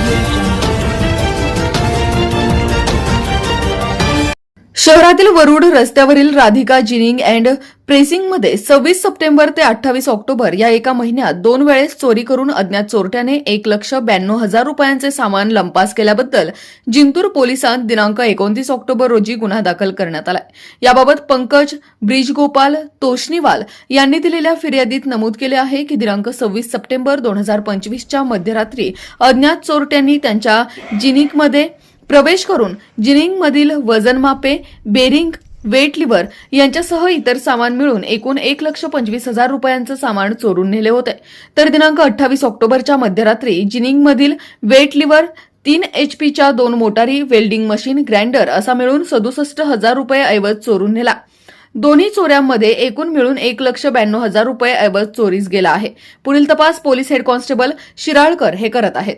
You. शहरातील वरुड रस्त्यावरील Radhika ginning and प्रेसिंगमध्ये सव्वीस सप्टेंबर ते अठ्ठावीस ऑक्टोबर या एका महिन्यात दोन वेळेस चोरी करून अज्ञात चोरट्याने एक लक्ष ब्याण्णव हजार रुपयांचे सामान लंपास केल्याबद्दल जिंतूर पोलिसांत दिनांक एकोणतीस ऑक्टोबर रोजी गुन्हा दाखल करण्यात आलाय. याबाबत पंकज ब्रिजगोपाल तोशनीवाल यांनी दिलेल्या फिर्यादीत नमूद केले आहे की दिनांक सव्वीस सप्टेंबर दोन हजार पंचवीसच्या मध्यरात्री अज्ञात चोरट्यांनी त्यांच्या जिनिकमध्ये प्रवेश करून जिनिंगमधील वजनमापे बेरिंग वेट लिव्हर यांच्यासह इतर सामान मिळून एकूण एक लक्ष पंचवीस हजार रुपयांचं सामान चोरून नेले होते. तर दिनांक अठ्ठावीस ऑक्टोबरच्या मध्यरात्री जिनिंगमधील वेट लिव्हर तीन एचपीच्या दोन मोटारी वेल्डिंग मशीन ग्राइंडर असा मिळून सदुसष्ट हजार रुपये ऐवज चोरून नेला. दोन्ही चोऱ्यांमध्ये एकूण मिळून एक लक्ष ब्याण्णव हजार रुपये ऐवज चोरीस गेला आहे. पुढील तपास पोलीस हेड कॉन्स्टेबल शिराळकर हे करत आहेत.